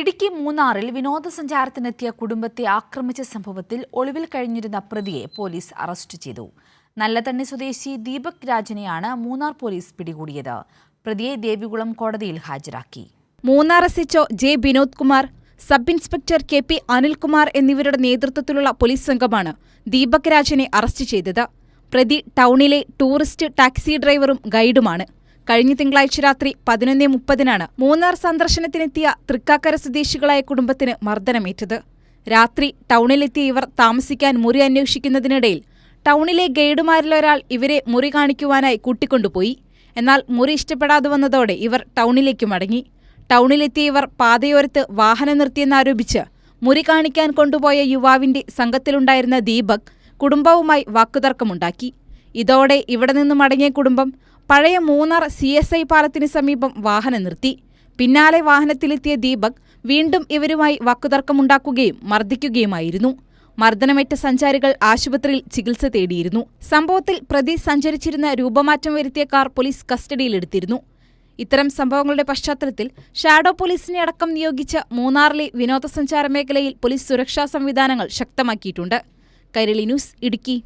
ഇടുക്കി മൂന്നാറിൽ വിനോദസഞ്ചാരത്തിനെത്തിയ കുടുംബത്തെ ആക്രമിച്ച സംഭവത്തിൽ ഒളിവിൽ കഴിഞ്ഞിരുന്ന പ്രതിയെ പോലീസ് അറസ്റ്റ് ചെയ്തു. നല്ലതണ്ണി സ്വദേശി ദീപക് രാജിനെയാണ് മൂന്നാർ പോലീസ് പിടികൂടിയത്. പ്രതിയെ ദേവികുളം കോടതിയിൽ ഹാജരാക്കി. Munnar S H O J Vinod Kumar sub inspector K P Anilkumar എന്നിവരുടെ നേതൃത്വത്തിലുള്ള പോലീസ് സംഘമാണ് ദീപക് രാജനെ അറസ്റ്റ് ചെയ്തത്. പ്രതി ടൗണിലെ ടൂറിസ്റ്റ് ടാക്സി ഡ്രൈവറും ഗൈഡുമാണ്. കഴിഞ്ഞ തിങ്കളാഴ്ച രാത്രി പതിനൊന്നേ മുപ്പതിനാണ് മൂന്നാർ സന്ദർശനത്തിനെത്തിയ തൃക്കാക്കര സ്വദേശികളായ കുടുംബത്തിന് മർദ്ദനമേറ്റത്. രാത്രി ടൗണിലെത്തിയ ഇവർ താമസിക്കാൻ മുറി അന്വേഷിക്കുന്നതിനിടയിൽ ടൗണിലെ ഗൈഡുമാരിലൊരാൾ ഇവരെ മുറി കാണിക്കുവാനായി കൂട്ടിക്കൊണ്ടുപോയി. എന്നാൽ മുറി ഇഷ്ടപ്പെടാതെ വന്നതോടെ ഇവർ ടൗണിലേക്ക് മടങ്ങി. ടൗണിലെത്തിയ ഇവർ പാതയോരത്ത് വാഹനം നിർത്തിയെന്നാരോപിച്ച് മുറി കാണിക്കാൻ കൊണ്ടുപോയ യുവാവിന്റെ സംഘത്തിലുണ്ടായിരുന്ന ദീപക് കുടുംബവുമായി വാക്കുതർക്കമുണ്ടാക്കി. ഇതോടെ ഇവിടെ നിന്ന് മടങ്ങിയ കുടുംബം പഴയ മൂന്നാർ സി എസ് ഐ പാലത്തിന് സമീപം വാഹനം നിർത്തി. പിന്നാലെ വാഹനത്തിലെത്തിയ ദീപക് വീണ്ടും ഇവരുമായി വാക്കുതർക്കമുണ്ടാക്കുകയും മർദ്ദിക്കുകയുമായിരുന്നു. മർദ്ദനമേറ്റ സഞ്ചാരികൾ ആശുപത്രിയിൽ ചികിത്സ തേടിയിരുന്നു. സംഭവത്തിൽ പ്രതി സഞ്ചരിച്ചിരുന്ന രൂപമാറ്റം വരുത്തിയ കാർ പോലീസ് കസ്റ്റഡിയിലെടുത്തിരുന്നു. ഇത്തരം സംഭവങ്ങളുടെ പശ്ചാത്തലത്തിൽ ഷാഡോ പോലീസിനെ അടക്കം നിയോഗിച്ച മൂന്നാറിലെ വിനോദസഞ്ചാര മേഖലയിൽ പോലീസ് സുരക്ഷാ സംവിധാനങ്ങൾ ശക്തമാക്കിയിട്ടുണ്ട്. കൈരളി ന്യൂസ് ഇടുക്കി.